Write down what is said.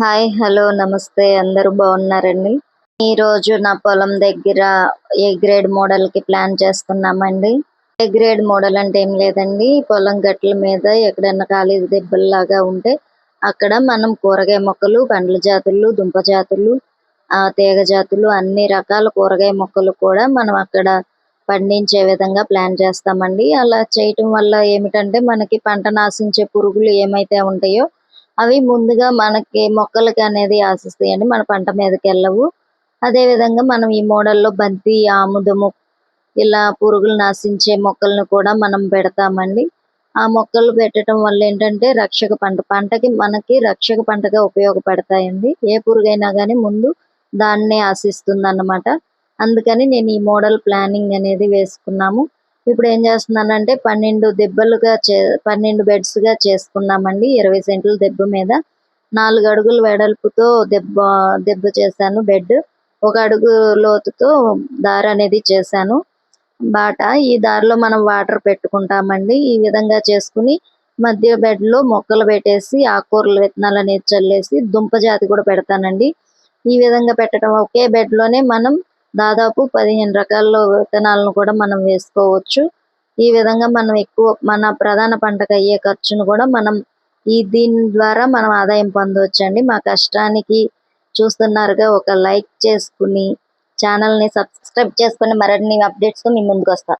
Hi hello నమస్తే. అందరూ బాగున్నారండి? ఈ రోజు నా పొలం దగ్గర ఏ గ్రేడ్ మోడల్కి ప్లాన్ చేస్తున్నామండి. ఏ గ్రేడ్ మోడల్ అంటే ఏం లేదండి. పొలం గట్ల మీద ఎక్కడైనా ఖాళీ దెబ్బల్లాగా ఉంటే అక్కడ మనం కూరగాయ మొక్కలు పండ్ల జాతులు దుంప జాతులు ఆ తీగ జాతులు అన్ని రకాల కూరగాయ మొక్కలు కూడా మనం అక్కడ పండించే విధంగా ప్లాన్ చేస్తామండి. అలా చేయటం వల్ల ఏమిటంటే మనకి పంట నాశించే పురుగులు ఏమైతే ఉంటాయో అవి ముందుగా మనకి మొక్కలకి అనేది ఆశిస్తాయండి. మన పంట మీదకి వెళ్ళవు. అదే విధంగా మనం ఈ మోడల్లో బంతి ఆముదము ఇలా పురుగులు నాశించే మొక్కలను కూడా మనం పెడతామండి. ఆ మొక్కలు పెట్టడం వల్ల ఏంటంటే రక్షక పంట పంటకి మనకి రక్షక పంటగా ఉపయోగపడతాయండి. ఏ పురుగైనా కానీ ముందు దాన్నే ఆశిస్తుంది అన్నమాట అందుకని నేను ఈ మోడల్ ప్లానింగ్ అనేది వేసుకున్నాము. ఇప్పుడు ఏం చేస్తున్నానంటే పన్నెండు దెబ్బలుగా చే పన్నెండు బెడ్స్గా చేసుకున్నామండి. ఇరవై సెంట్ల దెబ్బ మీద. నాలుగు అడుగుల వెడల్పుతో దెబ్బ దెబ్బ చేశాను బెడ్. ఒక అడుగు లోతుతో దారి అనేది చేశాను. బాట ఈ దారిలో మనం వాటర్ పెట్టుకుంటామండి. ఈ విధంగా చేసుకుని మధ్య బెడ్లో మొక్కలు పెట్టేసి ఆకుకూరల విత్తనాలు అనేది చల్లేసి దుంప జాతి కూడా పెడతానండి. ఈ విధంగా పెట్టడం ఒకే బెడ్లోనే మనం దాదాపు పదిహేను రకాల విత్తనాలను కూడా మనం వేసుకోవచ్చు. ఈ విధంగా మనం ఎక్కువ మన ప్రధాన పంటకు అయ్యే ఖర్చును కూడా మనం ఈ దీని ద్వారా మనం ఆదాయం పొందవచ్చండి. మా కష్టానికి చూస్తున్నారుగా ఒక లైక్ చేసుకుని ఛానల్ని సబ్స్క్రైబ్ చేసుకుని మరిన్ని అప్డేట్స్తో మీ ముందుకు వస్తాను